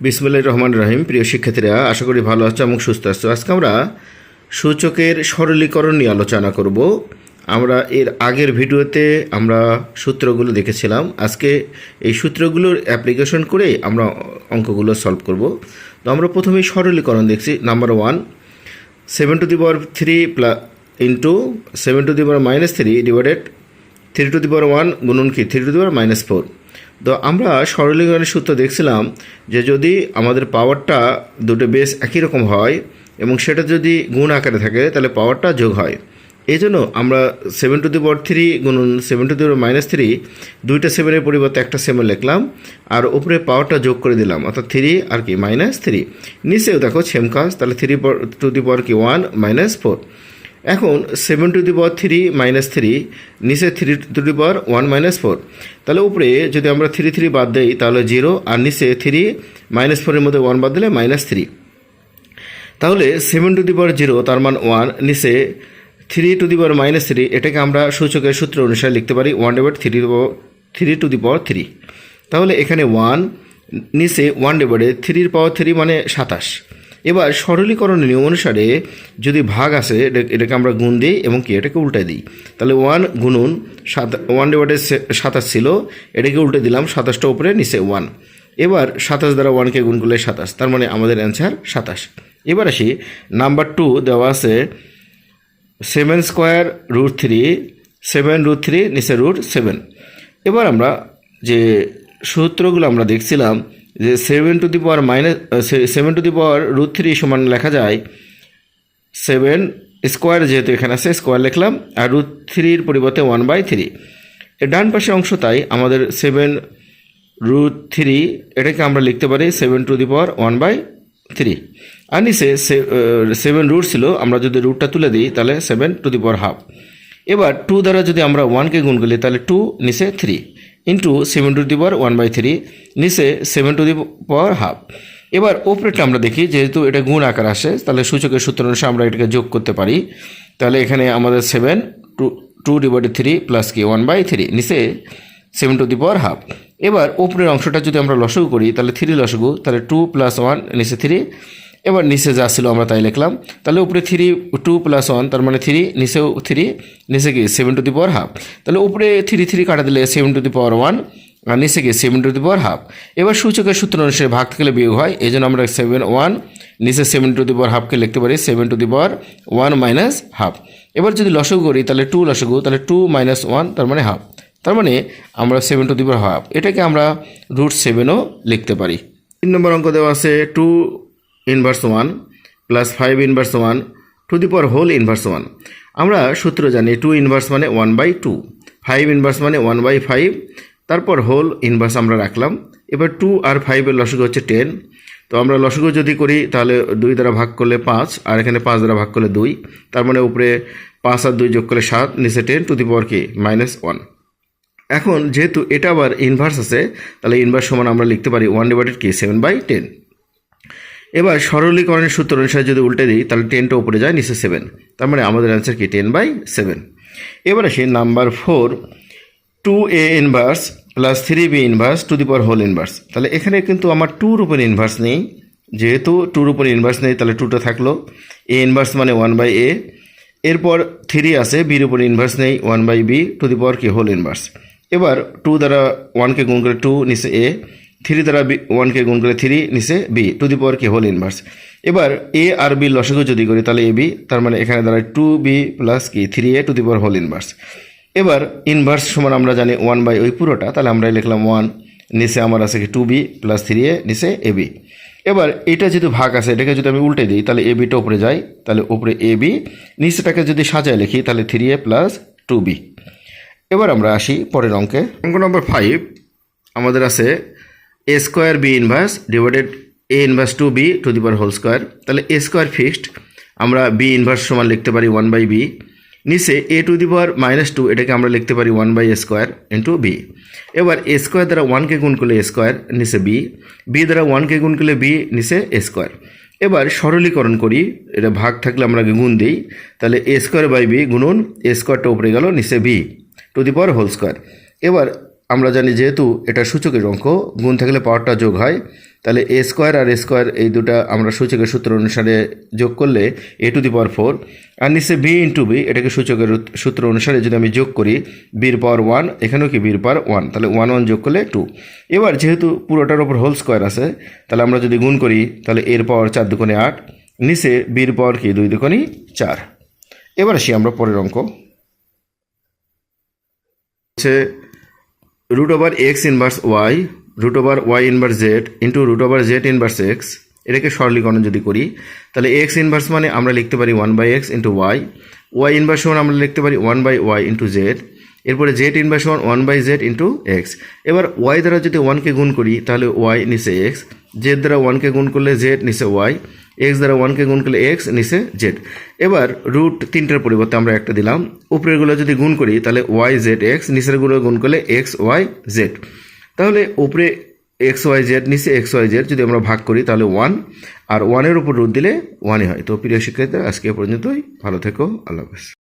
বিসমুল্লাহ রহমান রহিম। প্রিয় শিক্ষার্থীরা, আশা করি ভালো আছো এবং সুস্থ আছো। আজকে আমরা সূচকের সরলীকরণ নিয়ে আলোচনা করব। আমরা এর আগের ভিডিওতে আমরা সূত্রগুলো দেখেছিলাম। আজকে এই সূত্রগুলোর অ্যাপ্লিকেশন করে আমরা অঙ্কগুলো সলভ করব। তো আমরা প্রথমেই সরলীকরণ দেখছি। Number one, seven to the power three plus into seven to the power minus three divided three to the power one গুণন কি? Three to the power minus four. তো আমরা সরলীকরণের সূত্র দেখছিলাম যে যদি আমাদের পাওয়ারটা দুটো বেস একই রকম হয় এবং সেটা যদি গুণ আকারে থাকে, তাহলে পাওয়ারটা যোগ হয়। এই জন্য আমরা seven to the power three গুণন seven to the power minus three দুইটা সেভেনের পরিবর্তে একটা সেভেন লিখলাম, আর উপরে পাওয়ারটা যোগ করে দিলাম, অর্থাৎ থ্রি আর কি মাইনাস থ্রি নিচেও দেখো সেম কাজ, তাহলে থ্রি টু দি পাওয়ার কি ওয়ান মাইনাস ফোর এখন seven to the power three minus three নিচে three to the power one minus four তাহলে উপরে যদি আমরা থ্রি থ্রি বাদ দিই, তাহলে জিরো আর নিচে থ্রি মাইনাস ফোরের মধ্যে ওয়ান বাদ দিলে মাইনাস থ্রি তাহলে seven to the power zero তার মান ওয়ান নিচে three to the power minus three এটাকে আমরা সূচকের সূত্র অনুসারে লিখতে পারি one divide three three to the power three তাহলে এখানে ওয়ান নিচে ওয়ান ডিভাইডে থ্রির পাওয়ার থ্রি মানে সাতাশ। এবার সরলীকরণ নিয়ম অনুসারে যদি ভাগ আসে এটা- এটাকে আমরা গুণ দিই এবং কি? এটাকে উল্টাই দিই। তাহলে ওয়ান গুণুন সাত, ওয়ান ডিভাইডে সাতাশ ছিল, এটাকে উল্টে দিলাম সাতাশটা উপরে, নিচে ওয়ান। এবার সাতাশ দ্বারা ওয়ানকে গুণ করলে সাতাশ, তার মানে আমাদের অ্যান্সার সাতাশ। এবার আসি, নাম্বার টু দেওয়া আছে, seven square root three, seven root three, নিচে রুট সেভেন। এবার আমরা যে সূত্রগুলো আমরা দেখছিলাম যে seven to the power minus seven to the power root three সমান লেখা যায় সেভেন স্কোয়ার যেহেতু এখানে আছে স্কোয়ার লিখলাম, আর রুট থ্রির পরিবর্তে ওয়ান বাই থ্রি এর ডান পাশে অংশ তাই আমাদের সেভেন রুট থ্রি এটাকে আমরা লিখতে পারি seven to the power one by three আর নিচে সেভেন রুট ছিল, আমরা যদি রুটটা তুলে দিই, তাহলে seven to the power half এবার টু দ্বারা যদি আমরা ওয়ানকে গুণ করি, তাহলে টু নিচে three into seven to the power one by three নিচে seven to the power half এবার ওপরেরটা আমরা দেখি, যেহেতু এটা গুণ আকার আসে, তাহলে সূচকের সূত্র অনুসারে আমরা এটাকে যোগ করতে পারি। তাহলে এখানে আমাদের seven two two divided three plus কি ওয়ান বাই থ্রি নিচে seven to the power half এবার ওপরের অংশটা যদি আমরা লসগু করি, তাহলে থ্রি লসগু, তাহলে টু প্লাস ওয়ান নিচে থ্রি এবার নিচে যা ছিল আমরা তাই লিখলাম। তাহলে উপরে থ্রি টু প্লাস ওয়ান তার মানে থ্রি নিচেও থ্রি নিচে কি seven to the power half তাহলে উপরে থ্রি থ্রি কাটা দিলে seven to the power one আর নিচে গিয়ে seven to the power half এবার সূচকের সূত্র অনুসারে ভাগ থেকে বিয়োগ হয় এই জন্য আমরা সেভেন ওয়ান নিচে সেভেন টু দি পাওয়ার হাফকে লিখতে পারি seven to the power one minus half এবার যদি লসগু করি, তাহলে টু লসগু, তাহলে টু মাইনাস ওয়ান তার মানে হাফ তার মানে আমরা seven to the power half এটাকে আমরা রুট সেভেনও লিখতে পারি। তিন নম্বর অঙ্ক দেওয়া আছে two inverse one plus five inverse one to the power whole inverse one আমরা সূত্র জানি টু ইনভার্স মানে one by two five inverse মানে ওয়ান বাই ফাইভ তারপর হোল ইনভার্স আমরা রাখলাম। এবার টু আর ফাইভের লসগু হচ্ছে টেন তো আমরা লসগু যদি করি, তাহলে দুই দ্বারা ভাগ করলে পাঁচ, আর এখানে পাঁচ দ্বারা ভাগ করলে দুই। তার মানে উপরে পাঁচ আর দুই যোগ করলে সাত, নিচে টেন টু দি পাওয়ার কি? মাইনাস ওয়ান এখন যেহেতু এটা আবার ইনভার্স আছে, তাহলে ইনভার্স সমান আমরা লিখতে পারি ওয়ান ডিভাইডেড কি? সেভেন বাই টেন এবার সরলীকরণের সূত্র অনুসারে যদি উল্টে দিই, তাহলে টেনটা উপরে যায়, নিচে সেভেন তার মানে আমাদের অ্যান্সার কি টেন বাই সেভেন এবার আসি number four two A inverse plus three B inverse to the power whole inverse তাহলে এখানে কিন্তু আমার টুর উপর ইনভার্স নেই। যেহেতু টুর উপর ইনভার্স নেই, তাহলে টুটা থাকল। এ ইনভার্স মানে ওয়ান বাই এ এরপর থ্রি আছে বির উপর ইনভার্স নেই one by B to the power কি হোল ইনভার্স এবার টু দ্বারা ওয়ানকে গুণ করে টু নিচে এ থ্রি দ্বারা বি ওয়ানকে গুণ করে থ্রি নিচে বি টু দি পাওয়ার কি হোল ইনভার্স এবার এ আর বি লসগু যদি করি, তাহলে এ বি তার মানে এখানে দাঁড়ায় টু বি প্লাস কি three A to the power whole inverse এবার ইনভার্স সমান আমরা জানি ওয়ান বাই ওই পুরোটা, তাহলে আমরা লিখলাম ওয়ান নিচে আমার আছে কি two B plus three A নিচে এ বি এবার এটা যেহেতু ভাগ আছে, এটাকে যদি আমি উল্টে দিই, তাহলে এ বিটা উপরে যাই তাহলে উপরে এ বি নিচেটাকে যদি সাজায় লিখি, তাহলে three A plus two B এবার আমরা আসি পরের অঙ্কে। অঙ্ক নম্বর ফাইভ আমাদের আছে A square B inverse divided A inverse two B to the power whole square তাহলে এ স্কোয়ার ফিক্সড আমরা বি ইনভার্স সমান লিখতে পারি ওয়ান বাই বি নিচে A to the power minus two এটাকে আমরা লিখতে পারি one by A square into B এবার এ স্কোয়ার দ্বারা ওয়ানকে গুণ করলে এ স্কোয়ার নিচে বি বি দ্বারা ওয়ানকে গুণ করলে বি নিচে এ স্কোয়ার এবার সরলীকরণ করি, এটা ভাগ থাকলে আমরা গুণ দিই। তাহলে এ স্কোয়ার বাই বি গুণুন এ স্কোয়ারটা উপরে গেল, নিচে B to the power whole square এবার আমরা জানি যেহেতু এটা সূচকের অঙ্ক, গুণ থাকলে পাওয়ারটা যোগ হয়, তাহলে এ স্কোয়ার আর এ স্কোয়ার এই দুটা আমরা সূচকের সূত্র অনুসারে যোগ করলে এ টু দি পাওয়ার ফোর আর নিচে বি ইন্টু বি এটাকে সূচকের সূত্র অনুসারে যদি আমি যোগ করি বির পাওয়ার ওয়ান এখানেও কি বির পাওয়ার ওয়ান তাহলে ওয়ান ওয়ান যোগ করলে টু এবার যেহেতু পুরোটার ওপর হোল স্কোয়ার আছে, তাহলে আমরা যদি গুণ করি, তাহলে এর পাওয়ার চার দুকোণে আট, নিচে বির পাওয়ার কি দুই দুকোণই চার। এবার আসি আমরা পরের অঙ্ক। হচ্ছে root over X inverse Y root over Y inverse Z into root over Z inverse X এটাকে সরলীকরণ যদি করি, তাহলে এক্স ইনভার্স মানে আমরা লিখতে পারি one by X into Y Y inverse সমান আমরা লিখতে পারি one by Y into Z এরপরে জেড ইনভার্স সমান one by Z into X এবার ওয়াই দ্বারা যদি ওয়ানকে গুণ করি, তাহলে ওয়াই নিচে এক্স জেড দ্বারা ওয়ানকে গুণ করলে জেড নিচে ওয়াই এক্স দ্বারা ওয়ানকে গুণ করলে এক্স নিচে জেড এবার রুট তিনটার পরিবর্তে আমরা একটা দিলাম। উপরেরগুলো যদি গুণ করি, তাহলে ওয়াই জেড এক্স নিচেরগুলো গুণ করলে এক্স ওয়াই জেড তাহলে উপরে এক্স ওয়াই জেড নিচে এক্স ওয়াই জেড যদি আমরা ভাগ করি, তাহলে ওয়ান আর ওয়ানের উপর রুট দিলে ওয়ানই হয়। তো প্রিয় শিক্ষার্থীরা, আজকে পর্যন্তই। ভালো থেকো। আল্লাহ হাফেজ।